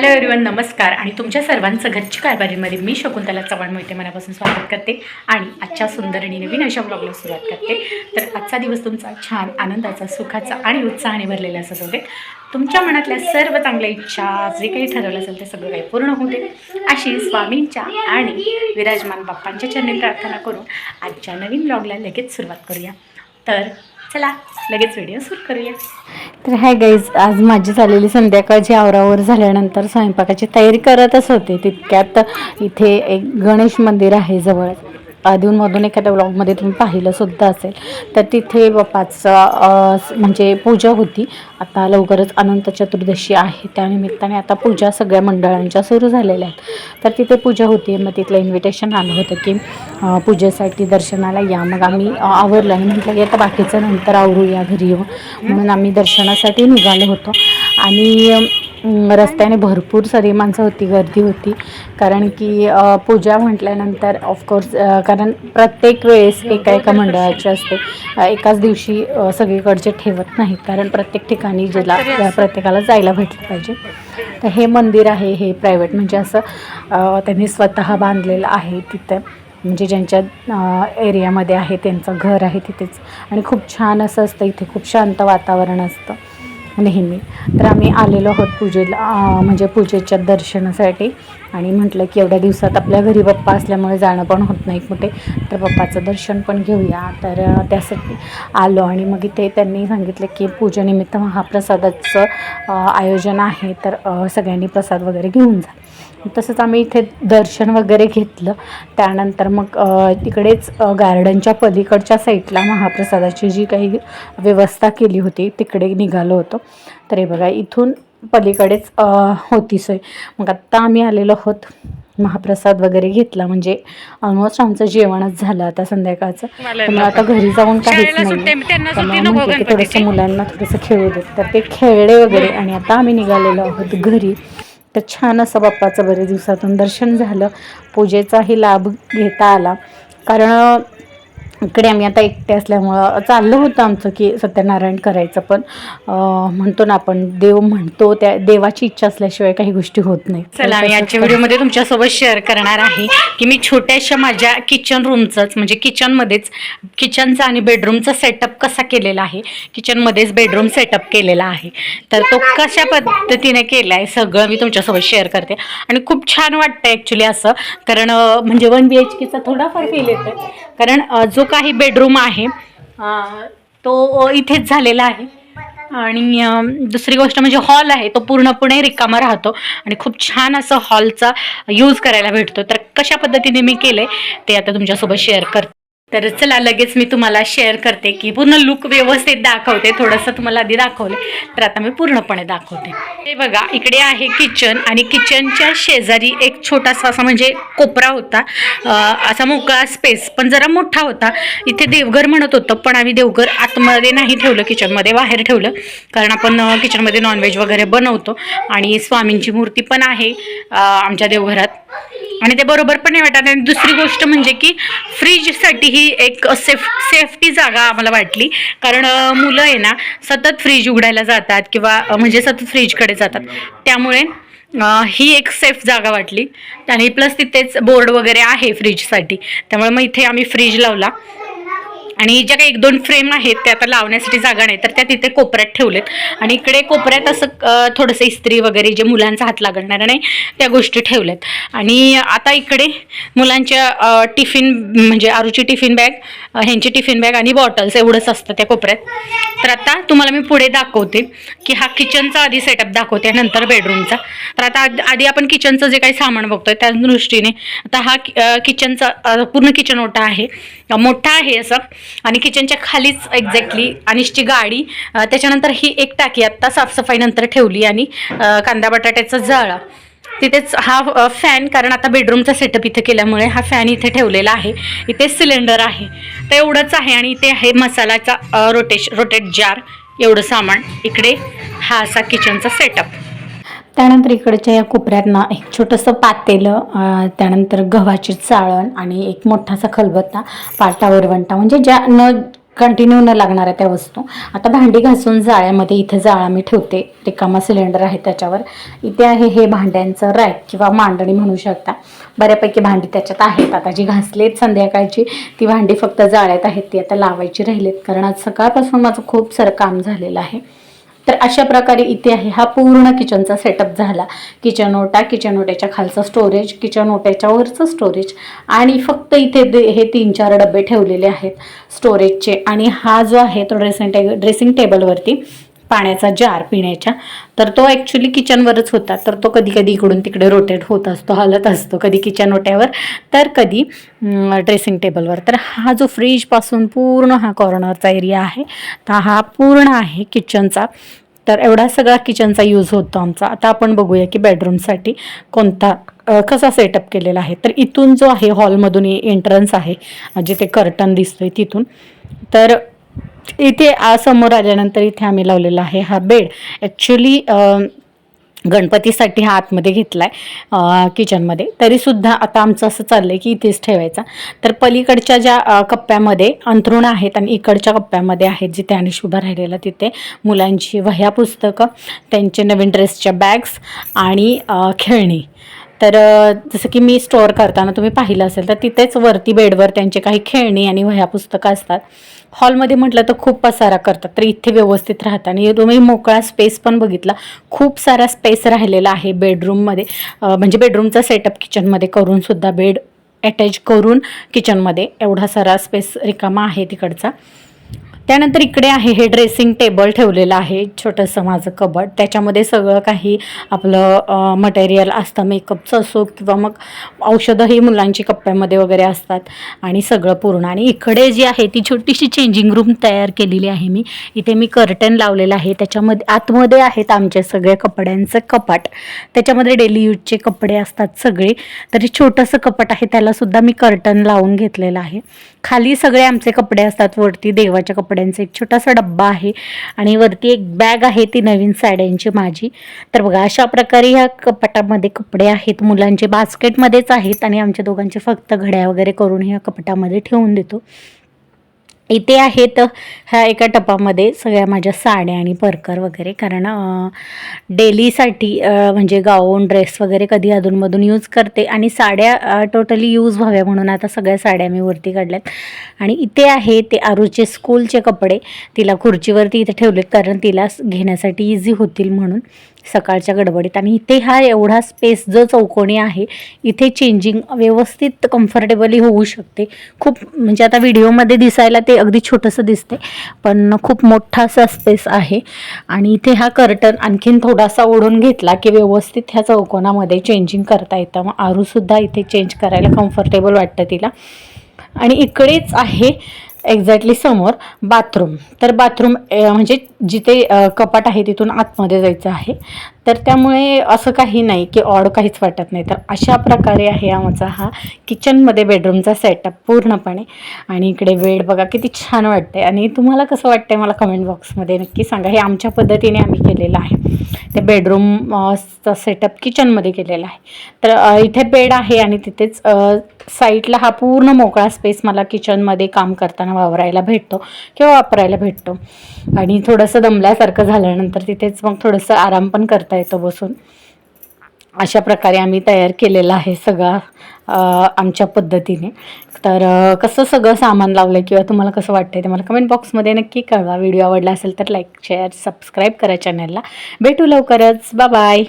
Hello everyone नमस्कार. आणि तुमच्या सर्वांचं घरची कारभारीमध्ये मी शकुंतला चव्हाण मोहिते मनापासून स्वागत करते. आणि आजच्या सुंदर आणि नवीन अशा ब्लॉगला सुरुवात करते. तर आजचा दिवस तुमचा छान आनंदाचा सुखाचा आणि उत्साहाने भरलेला असं होते तुमच्या मनातल्या सर्व चांगल्या इच्छा जे काही ठरवलं असेल ते सगळं काही पूर्ण होऊ दे. अशी स्वामींच्या आणि विराजमान बाप्पांच्या चरणी प्रार्थना करून आजच्या नवीन ब्लॉगला लगेच सुरुवात करूया. तर चला लगेच व्हिडिओ सुरू करूया. तर हाय गाईज आज माझी झालेली संध्याकाळची आवरावर झाल्यानंतर स्वयंपाकाची तयारी करतच होते. तितक्यात इथे एक गणेश मंदिर आहे जवळ. अधूनमधून एखाद्या ब्लॉगमध्ये तुम्ही पाहिलंसुद्धा असेल. तर तिथे बाप्पाचं म्हणजे पूजा होती. आता लवकरच अनंत चतुर्दशी आहे. त्यानिमित्ताने आता पूजा सगळ्या मंडळांच्या सुरू झालेल्या आहेत. तर तिथे पूजा होती. मग तिथलं इन्व्हिटेशन आलं होतं की पूजेसाठी दर्शनाला या. मग आम्ही आवरलं आणि म्हटलं की आता बाकीचं नंतर आवरूया घरी येऊ म्हणून आम्ही दर्शनासाठी निघालो होतो. आणि रस्त्याने भरपूर सारी माणसं होती गर्दी होती. कारण की पूजा म्हटल्यानंतर ऑफकोर्स कारण प्रत्येक वेळेस एका एका मंडळाची असते. एकाच दिवशी सगळीकडचे ठेवत नाहीत. कारण प्रत्येक ठिकाणी जिला प्रत्येकाला जायला भेटलं पाहिजे. तर हे मंदिर आहे हे प्रायव्हेट म्हणजे असं त्यांनी स्वतः बांधलेलं आहे तिथं. म्हणजे ज्यांच्या एरियामध्ये आहे त्यांचं घर आहे तिथेच. आणि खूप छान असं असतं. इथे खूप शांत वातावरण असतं. नेहमी. तर आम्ही आलेलो आहोत पूजेला म्हणजे पूजेच्या दर्शनासाठी. आणि म्हटलं की एवढ्या दिवसात आपल्या घरी पप्पा असल्यामुळे जाणं पण होत नाही कुठे. तर पप्पाचं दर्शन पण घेऊया. तर त्यासाठी आलो आणि मग इथे त्यांनी सांगितलं की पूजेनिमित्त महाप्रसादाचं आयोजन आहे. तर सगळ्यांनी प्रसाद वगैरे घेऊन जा. तसंच आम्ही इथे दर्शन वगैरे घेतलं. त्यानंतर मग तिकडेच गार्डनच्या पलीकडच्या साईडला महाप्रसादाची जी काही व्यवस्था केली होती तिकडे निघालो होतो. तर हे बघा इथून पलीकडेच होती सोय. मग आत्ता आम्ही आलेलो आहोत महाप्रसाद वगैरे घेतला. म्हणजे ऑलमोस्ट आमचं जेवणच झालं आता संध्याकाळचं. त्यामुळे आता घरी जाऊन काहीच नाही की. थोडंसं मुलांना थोडंसं खेळू देत. तर ते खेळले वगैरे आणि आता आम्ही निघालेलो आहोत घरी. तर छान असं बाप्पाचं बरेच दिवसातून दर्शन झालं. पूजेचाही लाभ घेता आला. कारण इकडे आम्ही आता एकटे असल्यामुळं चाललं होतं आमचं की सत्यनारायण करायचं पण म्हणतो ना आपण देव म्हणतो त्या देवाची इच्छा असल्याशिवाय काही गोष्टी होत नाही. चला मी आजच्या व्हिडिओमध्ये तुमच्यासोबत शेअर करणार आहे की मी छोट्याशा माझ्या किचन रूमचंच म्हणजे किचनमध्येच किचनचा आणि बेडरूमचा सेटअप कसा केलेला आहे किचनमध्येच बेडरूम सेटअप केलेला आहे. तर तो कशा पद्धतीने केला आहे सगळं मी तुमच्यासोबत शेअर करते. आणि खूप छान वाटतं ॲक्च्युली असं कारण म्हणजे वन बी एच केचा थोडाफार फील येतो कारण जो काही बेडरूम आहे. तो इथेच झालेला आहे. आणि दुसरी गोष्ट म्हणजे हॉल आहे तो पूर्णपणे रिकामा राहतो. आणि खूप छान असं हॉलचा यूज करायला भेटतो. तर कशा पद्धतीने मी केलंय ते आता तुमच्यासोबत शेअर करते. तर चला लगेच मी तुम्हाला शेअर करते की पूर्ण लुक व्यवस्थित दाखवते. थोडंसं तुम्हाला आधी दाखवले तर आता मी पूर्णपणे दाखवते. हे बघा इकडे आहे किचन आणि किचनच्या शेजारी एक छोटासा असा म्हणजे कोपरा होता. असा मोकळा स्पेस पण जरा मोठा होता. इथे देवघर म्हणत होतं पण आम्ही देवघर आतमध्ये नाही ठेवलं किचनमध्ये बाहेर ठेवलं. कारण आपण किचनमध्ये नॉनव्हेज वगैरे बनवतो आणि स्वामींची मूर्ती पण आहे आमच्या देवघरात. आणि ते बरोबर पण नाही वाटत. आणि दुसरी गोष्ट म्हणजे की फ्रीजसाठी ही एक सेफ सेफ्टी जागा आम्हाला वाटली. कारण मुलं आहे ना सतत फ्रीज उघडायला जातात किंवा म्हणजे सतत फ्रीजकडे जातात. त्यामुळे ही एक सेफ जागा वाटली. आणि प्लस तिथेच बोर्ड वगैरे आहे फ्रीजसाठी त्यामुळे मग इथे आम्ही फ्रीज लावला. आणि ज्या काही एक दोन फ्रेम आहेत त्या आता लावण्यासाठी जागा नाही तर त्या तिथे कोपऱ्यात ठेवलेत. आणि इकडे कोपऱ्यात असं थोडंसं इस्त्री वगैरे जे मुलांचा हात लागणार नाही त्या गोष्टी ठेवल्यात. आणि आता इकडे मुलांच्या टिफिन म्हणजे आरूची टिफिन बॅग ह्यांची टिफिन बॅग आणि बॉटल्स एवढंच असतं त्या कोपऱ्यात. तर आता तुम्हाला मी पुढे दाखवते की हा किचनचा आधी सेटअप दाखवते नंतर बेडरूमचा. तर आता आधी आपण किचनचं जे काही सामान बघतोय त्या दृष्टीने आता हा किचनचा पूर्ण किचन ओटा आहे. मोठा आहे असं. आणि किचनच्या खालीच एक्झॅक्टली अनिशची गाडी त्याच्यानंतर ही एक टाकी आत्ता साफसफाईनंतर ठेवली आणि कांदा बटाट्याचा जाळा. तिथेच हा फॅन कारण आता बेडरूमचा सेटअप इथे केल्यामुळे हा फॅन इथे ठेवलेला आहे. इथे सिलेंडर आहे. तर एवढंच आहे आणि इथे आहे मसाल्याचा रोटेश रोटेट जार एवढं सामान. इकडे हा असा किचनचा सेटअप त्यानंतर इकडच्या या कोपऱ्यात ना एक छोटंसं पातेलं त्यानंतर गव्हाची चाळण आणि एक मोठासा खलबत्ता पाटा वरवंटा म्हणजे ज्या न कंटिन्यू न लागणाऱ्या त्या वस्तू. आता भांडी घासून जाळ्यामध्ये इथे जाळा मी ठेवते. रिकामा सिलेंडर आहे त्याच्यावर. इथे आहे हे भांड्यांचं रॅक किंवा मांडणी म्हणू शकता. बऱ्यापैकी भांडी त्याच्यात आहेत. आता जी घासलीत संध्याकाळची ती भांडी फक्त जाळ्यात आहेत ती आता लावायची राहिलीत. कारण आज सकाळपासून माझं खूप सारं काम झालेलं आहे. तर अशा प्रकारे इथे आहे. हा पूर्ण किचनचा सेटअप झाला. किचन ओटा किचन ओट्याच्या खालचं स्टोरेज किचन ओट्याच्या वरचं स्टोरेज आणि फक्त इथे हे तीन चार डबे ठेवलेले आहेत स्टोरेजचे आणि हा जो आहे तो ड्रेसिंग टे ड्रेसिंग टेबलवरती पाण्याचा जार पिण्याच्या तर तो ॲक्च्युली किचनवरच होता. तर तो कधी कधी इकडून तिकडे रोटेट होत असतो हलत असतो कधी किचन ओट्यावर तर कधी ड्रेसिंग टेबलवर तर हा जो फ्रीजपासून पूर्ण हा कॉर्नरचा एरिया आहे तर हा पूर्ण आहे किचनचा तर एवढा सगळा किचनचा यूज होतो आमचा. आता आपण बघूया की बेडरूमसाठी कोणता कसा सेटअप केलेला आहे. तर इथून जो आहे हॉलमधून एंट्रन्स आहे जिथे कर्टन दिसतोय तिथून. तर इथे समोर आल्यानंतर इथे आम्ही लावलेला आहे हा बेड. ॲक्च्युली गणपतीसाठी हा आतमध्ये घेतला आहे किचनमध्ये तरीसुद्धा आता आमचं असं चाललं आहे की इथेच ठेवायचा. तर पलीकडच्या ज्या कप्प्यामध्ये अंथरुण आहेत आणि इकडच्या कप्प्यामध्ये आहेत जिथे आणि शुभा राहिलेला तिथे मुलांची वह्या पुस्तकं त्यांचे नवीन ड्रेसच्या बॅग्स आणि खेळणी. तर जसं की मी स्टोअर करताना तुम्ही पाहिलं असेल तर तिथेच वरती बेडवर त्यांचे काही खेळणी आणि वह्या पुस्तकं असतात. हॉलमध्ये म्हटलं तर खूप पसारा करतात तर इथे व्यवस्थित राहतात आणि तुम्ही मोकळा स्पेस पण बघितला खूप सारा स्पेस राहिलेला आहे बेडरूममध्ये. म्हणजे बेडरूमचा सेटअप किचनमध्ये करूनसुद्धा बेड अटॅच करून किचनमध्ये एवढा सारा स्पेस रिकामा आहे तिकडचा. त्यानंतर इकडे आहे हे ड्रेसिंग टेबल ठेवलेलं आहे छोटंसं माझं कबड त्याच्यामध्ये सगळं काही आपलं मटेरियल असतं मेकअपचं असो किंवा मग औषधंही मुलांची कप्प्यामध्ये वगैरे असतात आणि सगळं पूर्ण. आणि इकडे जी आहे ती छोटीशी चेंजिंग रूम तयार केलेली आहे मी. इथे मी कर्टन लावलेलं आहे. त्याच्यामध्ये आतमध्ये आहेत आमचे सगळे कपड्यांचं कपाट. त्याच्यामध्ये डेली यूजचे कपडे असतात सगळे. तरी छोटंसं कपाट आहे त्यालासुद्धा मी कर्टन लावून घेतलेलं आहे. खाली सगळे आमचे कपडे असतात वरती देवाच्या साड्यांचा एक छोटासा डब्बा आहे आणि वरती एक बॅग आहे ती नवीन साड्यांची माझी. तर बघा अशा प्रकारे ह्या कपाटामध्ये कपडे आहेत मुलांचे बास्केटमध्येच आहेत आणि आमच्या दोघांचे फक्त घड्या वगैरे करून ह्या कपाटामध्ये ठेवून देतो. इथे आहेत ह्या एका टपामध्ये सगळ्या माझ्या साड्या आणि परकर वगैरे. कारण डेलीसाठी म्हणजे गाऊन ड्रेस वगैरे कधी अधूनमधून यूज करते. आणि साड्या टोटली यूज व्हाव्या म्हणून आता सगळ्या साड्या मी वरती काढल्यात. आणि इथे आहे ते आरूचे स्कूलचे कपडे. तिला खुर्चीवरती इथे ठेवलेत कारण तिला घेण्यासाठी इझी होतील म्हणून. सकाळच्या गडबडीत. आणि इथे हा एवढा स्पेस जो चौकोनी आहे इथे चेंजिंग व्यवस्थित कम्फर्टेबली होऊ शकते. खूप म्हणजे आता व्हिडिओमध्ये दिसायला ते अगदी छोटंसं दिसते पण खूप मोठा असा स्पेस आहे. आणि इथे हा कर्टन आणखीन थोडासा ओढून घेतला की व्यवस्थित ह्या चौकोनामध्ये चेंजिंग करता येतं. मग आरूसुद्धा इथे चेंज करायला कम्फर्टेबल वाटतं तिला. आणि इकडेच आहे एक्झॅक्टली समोर बाथरूम तर बाथरूम म्हणजे जिथे कपाट आहे तिथून आतमध्ये जायचं आहे. तर त्यामुळे असं काही नाही की ऑड काहीच वाटत नाही. तर अशा प्रकारे आहे आमचा हा किचनमध्ये बेडरूमचा सेटअप पूर्णपणे. आणि इकडे बेड बघा किती छान वाटते आणि तुम्हाला कसं वाटतंय मला कमेंट बॉक्समध्ये नक्की सांगा. हे आमच्या पद्धतीने आम्ही केलेलं आहे. ते बेडरूमचा सेटअप किचनमध्ये केलेला आहे. तर इथे बेड आहे आणि तिथेच साईडला हा पूर्ण मोकळा स्पेस मला किचनमध्ये काम करताना वावरायला भेटतो किंवा वापरायला भेटतो. आणि थोडंसं दमल्यासारखं झाल्यानंतर तिथेच मग थोडंसं आराम पण करता येतो बसून. अशा प्रकारे आम्ही तयार केलेला आहे सगळा आमच्या पद्धतीने. तर कसं सगळं सामान लावलं आहे किंवा तुम्हाला कसं वाटतंय ते मला कमेंट बॉक्समध्ये नक्की कळवा. व्हिडिओ आवडला असेल तर लाईक शेअर सबस्क्राईब करा चॅनलला भेटू लवकरच. बाय